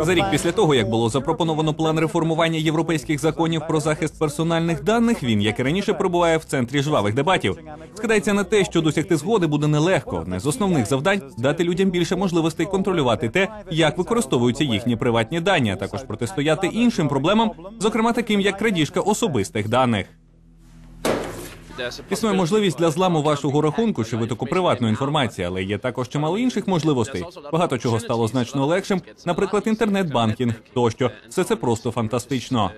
За рік після того, як було запропоновано план реформування європейських законів про захист персональних даних, він, як і раніше, перебуває в центрі жвавих дебатів. Скидається на те, що досягти згоди буде нелегко. Одне з основних завдань дати людям більше можливостей контролювати те, як використовуються їхні приватні дані, а також протистояти іншим проблемам, зокрема таким як крадіжка особистих даних. Існує можливість для зламу вашого рахунку чи витоку приватної інформації, але є також чимало інших можливостей. Багато чого стало значно легшим, наприклад, інтернет-банкінг тощо. Все це просто фантастично.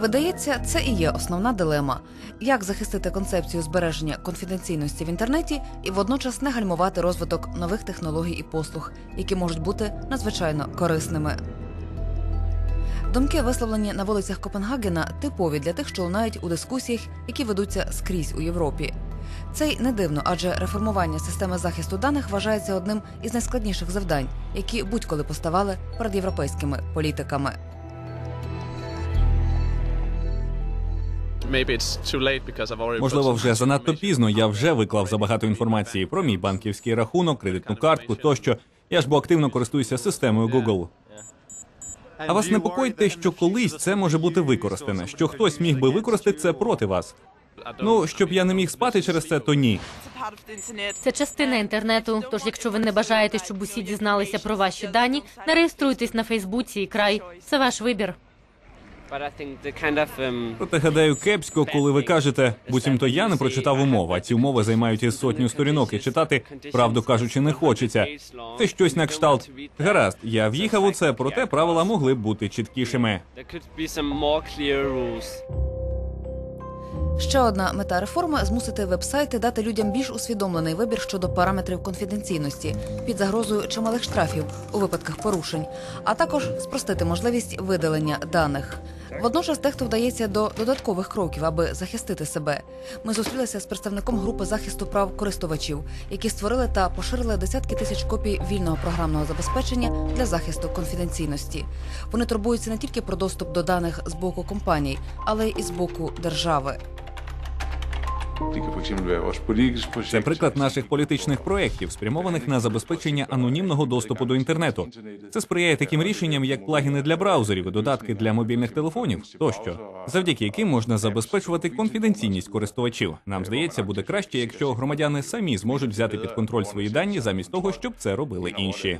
Видається, це і є основна дилема: як захистити концепцію збереження конфіденційності в інтернеті і водночас не гальмувати розвиток нових технологій і послуг, які можуть бути надзвичайно корисними. Думки, висловлені на вулицях Копенгагена, типові для тих, що лунають у дискусіях, які ведуться скрізь у Європі. Це й не дивно, адже реформування системи захисту даних вважається одним із найскладніших завдань, які будь-коли поставали перед європейськими політиками. Можливо, вже занадто пізно. Я вже виклав забагато інформації про мій банківський рахунок, кредитну картку тощо. Я ж бо активно користуюся системою Google. А вас непокоїть те, що колись це може бути використане, що хтось міг би використати це проти вас. Ну, щоб я не міг спати через це, то ні. Це частина інтернету. Тож, якщо ви не бажаєте, щоб усі дізналися про ваші дані, не реєструйтесь на Фейсбуці і край. Це ваш вибір. Проте гадаю, кепсько, коли ви кажете, буцімто я не прочитав умов, а ці умови займають із сотню сторінок і читати, правду кажучи, не хочеться. Це щось на кшталт. Гаразд, я в'їхав у це, проте правила могли б бути чіткішими. Ще одна мета реформи змусити вебсайти дати людям більш усвідомлений вибір щодо параметрів конфіденційності під загрозою чималих штрафів у випадках порушень, а також спростити можливість видалення даних. Водночас дехто вдається до додаткових кроків, аби захистити себе. Ми зустрілися з представником групи захисту прав користувачів, які створили та поширили десятки тисяч копій вільного програмного забезпечення для захисту конфіденційності. Вони турбуються не тільки про доступ до даних з боку компаній, але й з боку держави. Це приклад наших політичних проєктів, спрямованих на забезпечення анонімного доступу до інтернету. Це сприяє таким рішенням, як плагіни для браузерів, і додатки для мобільних телефонів тощо, завдяки яким можна забезпечувати конфіденційність користувачів. Нам здається, буде краще, якщо громадяни самі зможуть взяти під контроль свої дані замість того, щоб це робили інші.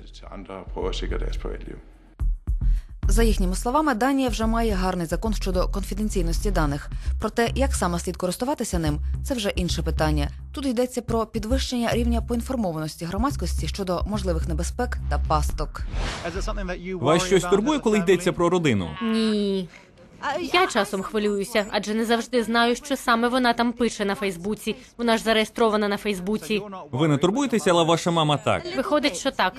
За їхніми словами, Данія вже має гарний закон щодо конфіденційності даних. Проте, як саме слід користуватися ним, це вже інше питання. Тут йдеться про підвищення рівня поінформованості громадськості щодо можливих небезпек та пасток. Вас щось турбує, коли йдеться про родину? Ні. Я часом хвилююся, адже не завжди знаю, що саме вона там пише на Фейсбуці. Вона ж зареєстрована на Фейсбуці. Ви не турбуєтеся, але ваша мама так. Виходить, що так.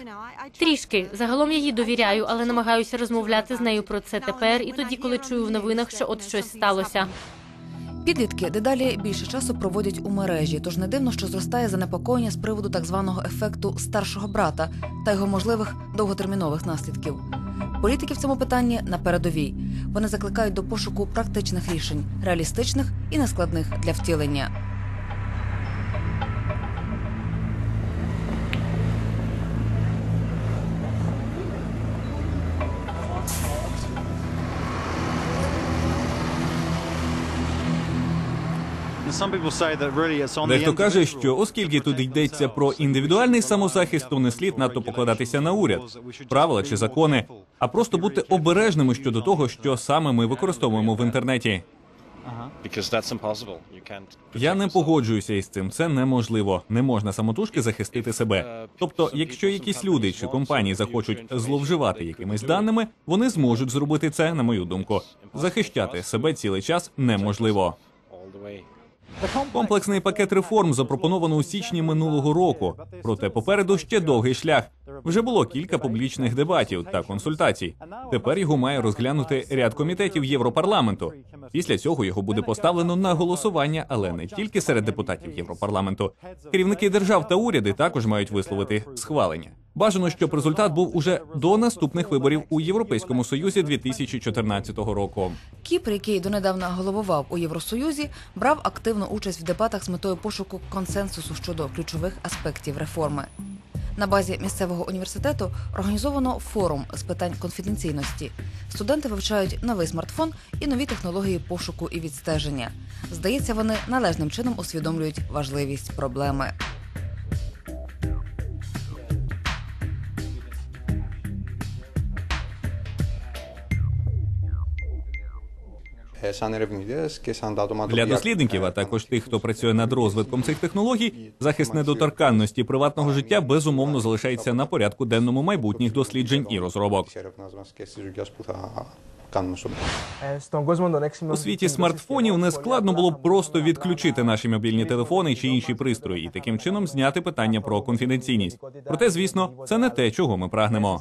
Трішки. Загалом я їй довіряю, але намагаюся розмовляти з нею про це тепер і тоді, коли чую в новинах, що от щось сталося. Підлітки дедалі більше часу проводять у мережі, тож не дивно, що зростає занепокоєння з приводу так званого ефекту старшого брата та його можливих довготермінових наслідків. Політики в цьому питанні на передовій. Вони закликають до пошуку практичних рішень, реалістичних і нескладних для втілення. Дехто каже, що оскільки тут йдеться про індивідуальний самозахист, то не слід надто покладатися на уряд, правила чи закони, а просто бути обережними щодо того, що саме ми використовуємо в інтернеті. Я не погоджуюся із цим. Це неможливо. Не можна самотужки захистити себе. Тобто, якщо якісь люди чи компанії захочуть зловживати якимись даними, вони зможуть зробити це, на мою думку. Захищати себе цілий час неможливо. Комплексний пакет реформ запропоновано у січні минулого року. Проте попереду ще довгий шлях. Вже було кілька публічних дебатів та консультацій. Тепер його має розглянути ряд комітетів Європарламенту. Після цього його буде поставлено на голосування, але не тільки серед депутатів Європарламенту. Керівники держав та уряди також мають висловити схвалення. Бажано, щоб результат був уже до наступних виборів у Європейському Союзі 2014 року. Кіпр, який донедавна головував у Євросоюзі, брав активну участь в дебатах з метою пошуку консенсусу щодо ключових аспектів реформи. На базі місцевого університету організовано форум з питань конфіденційності. Студенти вивчають новий смартфон і нові технології пошуку і відстеження. Здається, вони належним чином усвідомлюють важливість проблеми. σαν ερευνητές και σαν τα άτομα τα Для οποία, дослідників, а також тих, хто працює над розвитком цих технологій, захист недоторканності приватного життя безумовно залишається на порядку денному майбутніх досліджень і розробок. της έρευνας μας και στις δουλειές που θα κάνουμε στο μέλλον. Ε, Στον κόσμο των έξιμων У світі смартфонів не складно було б просто відключити наші мобільні телефони чи інші пристрої і таким чином зняти питання про конфіденційність. Проте, звісно, це не те, чого ми прагнемо.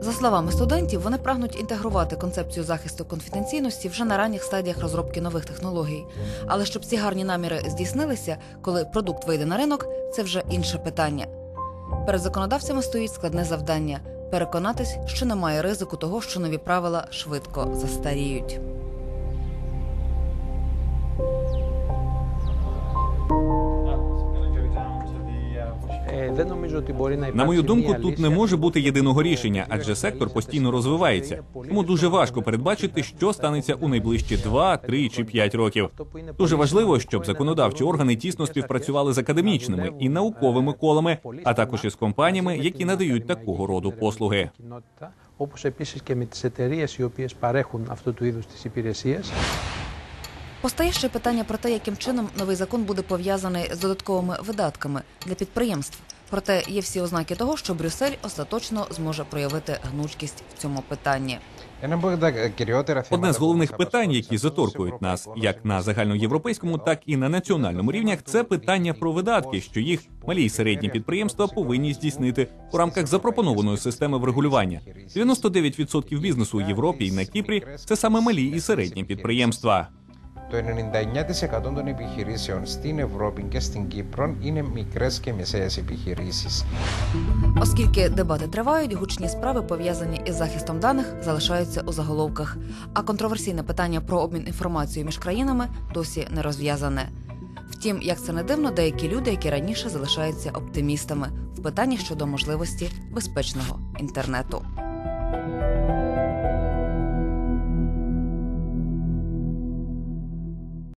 За словами студентів, вони прагнуть інтегрувати концепцію захисту конфіденційності вже на ранніх стадіях розробки нових технологій. Але щоб ці гарні наміри здійснилися, коли продукт вийде на ринок, це вже інше питання. Перед законодавцями стоїть складне завдання переконатись, що немає ризику того, що нові правила швидко застаріють. На мою υπάρξει думку, μία тут λύση не може αυτή бути που єдиного θα рішення, οδηγήσει адже σε сектор μια постійно πολύ розвивається. Тому дуже важко передбачити, що станеться у найближчі 2, 3 чи 5 років. Дуже важливо, щоб законодавчі органи тісно співпрацювали з академічними і науковими колами, а також із компаніями, які надають такого роду послуги. κοινότητα, όπως επίσης και με τις εταιρείες οι οποίες παρέχουν αυτού του είδους τις υπηρεσίες. Постає ще питання про те, яким чином новий закон буде пов'язаний з додатковими видатками для підприємств. Проте є всі ознаки того, що Брюссель остаточно зможе проявити гнучкість в цьому питанні. Одне з головних питань, які заторкують нас як на загальноєвропейському, так і на національному рівнях, це питання про видатки, що їх малі і середні підприємства повинні здійснити у рамках запропонованої системи врегулювання. 99% бізнесу у Європі і на Кіпрі це саме малі і середні підприємства. Το 99% των επιχειρήσεων στην Ευρώπη και στην Κύπρο είναι μικρές και μεσαίες επιχειρήσεις. Оскільки дебати тривають, гучні справи, пов'язані із захистом даних, залишаються у заголовках. А контроверсійне питання про обмін інформацією між країнами досі не розв'язане. Втім, як це не дивно, деякі люди, які раніше залишаються оптимістами в питанні щодо можливості безпечного інтернету.